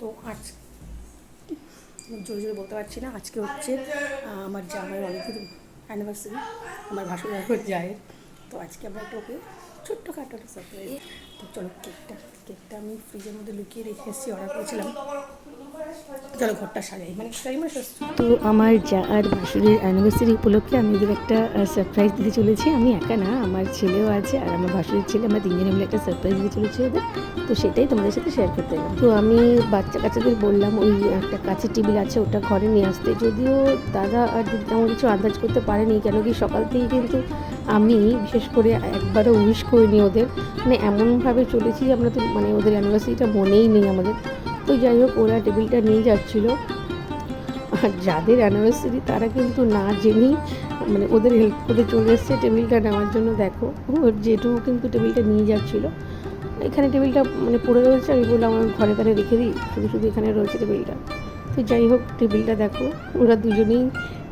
তো আজ জোরে জোরে বলতে পারছি না। আজকে হচ্ছে আমার জামাই অনেকদিন অ্যানিভার্সারি আমার ভাসুর জায়ের। তো আজকে আমরা একটা ওকে ছোট্টখাটো একটা সারপ্রাইজ তো চলো কেকটা কেকটা আমি ফ্রিজের মধ্যে লুকিয়ে রেখে এসেছি অর্ডার করেছিলাম। চলো ঘরটা সাজাই। মানে মানে তো আমার যা আর ভাসুরের অ্যানিভার্সারি উপলক্ষে আমি ওদের একটা সারপ্রাইজ দিতে চলেছি। আমি একা না, আমার ছেলেও আছে আর আমার ভাসুরের ছেলে, আমরা তিনজনে মিলে একটা সারপ্রাইজ দিতে চলেছি ওদের। তো সেটাই তোমাদের সাথে শেয়ার করতে এলাম। তো আমি বাচ্চা কাচ্চাদের বললাম, ওই একটা কাছের টেবিল আছে, ওটা ঘরে নিয়ে আসতে। যদিও দাদা আর দিদি তেমন কিছু আন্দাজ করতে পারেনি কেন কি সকাল থেকে কিন্তু আমি, বিশেষ করে একবারও উইশ করিনি ওদের। মানে এমনভাবে চলেছি আমরা তো মানে ওদের অ্যানিভার্সারিটা মনেই নেই আমাদের। তো যাই হোক, ওরা টেবিলটা নিয়ে যাচ্ছিল। আর যাদের অ্যানিভার্সারি তারা কিন্তু না জেনেই মানে ওদের হেল্প করে চলে এসছে টেবিলটা নেওয়ার জন্য। দেখো, ওর জেঠু কিন্তু টেবিলটা নিয়ে যাচ্ছিল। এখানে টেবিলটা মানে পড়ে রয়েছে, আমি বললাম আমার ঘরে তারে রেখে দিই, শুধু শুধু এখানে রয়েছে টেবিলটা। তো যাই হোক, টেবিলটা দেখো, ওরা দুজনেই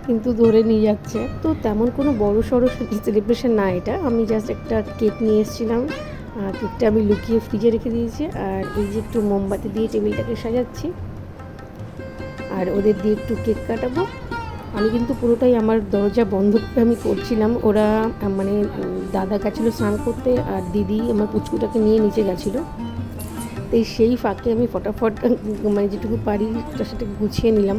কিন্তু ধরে নিয়ে যাচ্ছে। তো তেমন কোনো বড় সড়ো সেলিব্রেশন না এটা, আমি জাস্ট একটা কেক নিয়ে এসেছিলাম। কেকটা আমি লুকিয়ে ফ্রিজে রেখে দিয়েছি। আর এই যে একটু মোমবাতি দিয়ে টেবিলটাকে সাজাচ্ছি। আর ওদের দিয়ে একটু কেক কাটাবো। আমি কিন্তু পুরোটাই আমার দরজা বন্ধ করে আমি করছিলাম। ওরা মানে দাদা গেছিল স্নান করতে আর দিদি আমার পুচকুটাকে নিয়ে নিচে গেছিল। তো এই সেই ফাঁকে আমি ফটাফট মানে যেটুকু পারি সাথে গুছিয়ে নিলাম।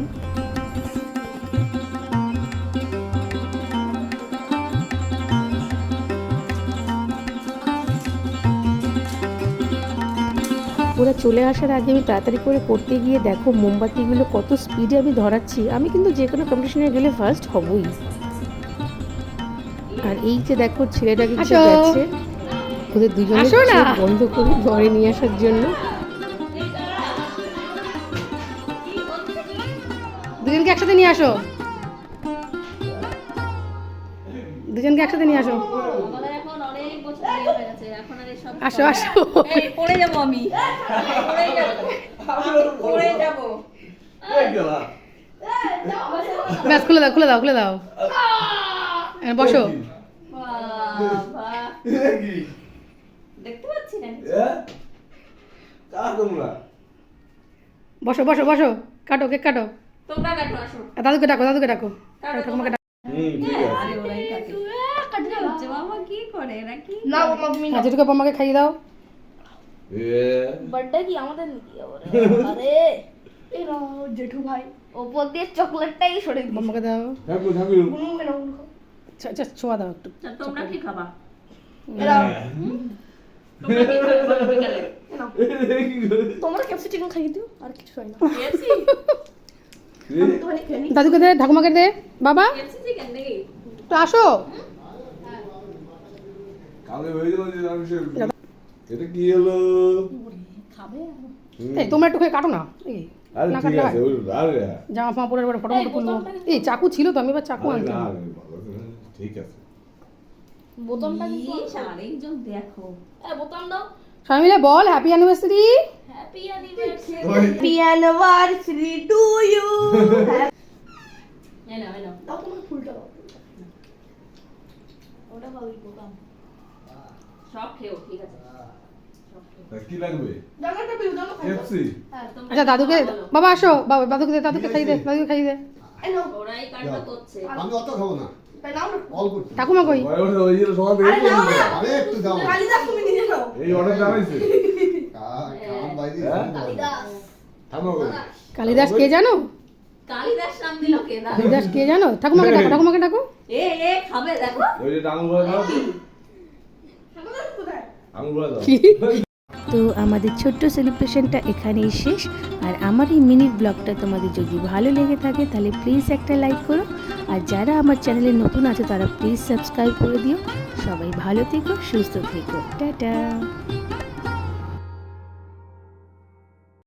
ওরা চলে আসার আগে আমি তাড়াতাড়ি করে করতে গিয়ে দেখো মোমবাতিগুলো কত স্পিডে আমি ধরাচ্ছি। আমি কিন্তু যে কোনো কম্পিটিশনে গেলে ফার্স্ট হবই। আর এই যে দেখো ছেলেটা কিন্তু। গেছে ওদের দুজনে। বন্ধ করে ঘরে নিয়ে আসার জন্য। দুজনকে একসাথে নিয়ে আসো। দুজনকে একসাথে নিয়ে আসো। বছর হয়ে গেছে এখন আর এসব আসো আসো। পড়ে যাব আমি। পড়ে যাব। পড়ে যাব। ব্যাস খুলে দাও খুলে দাও খুলে দাও। বসো। দেখতে পাচ্ছি না বসো বসো বসো। কাটো কেক কাটো। তোমরা কাটো আসো। দাদুকে ডাকো দাদুকে ডাকো। ঠাকুমাকে ডাকো আরে ওরাই কাটে। কাটতে হচ্ছে বাবা কি করে? এরা কি না বাবা তুমি যেটুকু আমাকে খাইয়ে দাও। বার্থডে কি আমাদের নাকি আরে। এই নাও জেঠু ভাই। ওপর দিয়ে চকলেটটাই সরে দিই আমাকে দাও। গুনু কেন আচ্ছা ছোঁয়া দাও একটু। তোমরা কি খাবা? এরা তোমরা কি খাবে বলো বিকালে? তোমরা ক্যাপসি চিকেন খাইয়ে দিও আর কিছু হয় না। দাদুকে দে ঠাকুমাকে দে। বাবা। কেএফসি নাকি তো আসো এটা কি হলো? খাবে এই তোমরা একটু খেয়ে কাটো না। এই আরে ঠিক আছে ওই আরে জামা ফামা পরে এবার ফটো ফটো তুলবো। এই চাকু ছিল তো আমি এবার চাকু বাবা, ঠিক আছে। বোতামটা কিন্তু আরেকজন দেখো। হ্যাঁ বোতাম দাও। সবাই মিলে বল happy anniversary happy anniversary happy anniversary to you দাও তোমার ফুলটা দাও ওটা পাবি বোতাম। সব খেও ঠিক আছে? কি লাগবে? এফসি হ্যাঁ আচ্ছা দাদুকে বাবা আসো। বাবা দাদুকে দে দাদুকে খাইয়ে দে দাদুকে খাইয়ে দে। আমি অত খাব না। একটু। ঠাকুমা কই? কালিদাস কা- খাওয়ার বাইরে হ্যাঁ? কালিদাস। থামো গো। কালিদাস কে জানো? কালিদাস নাম দিল কে না কালিদাস কে জানো? ঠাকুমাকে ডাকো ঠাকুমাকে ডাকো। এ এ খাবে দেখো। ওই যে ভরা দাও আমাদের কোথায় আঙুল ভরা দাও তো আমাদের ছোট্ট সেলিব্রেশনটা এখানেই শেষ। আর আমার এই মিনিট ব্লগটা তোমাদের যদি ভালো লেগে থাকে, তাহলে প্লিজ একটা লাইক করো। আর যারা আমার চ্যানেলে নতুন আছে, তারা প্লিজ সাবস্ক্রাইব করে দিও। সবাই ভালো থেকো, সুস্থ থেকো। টাটা!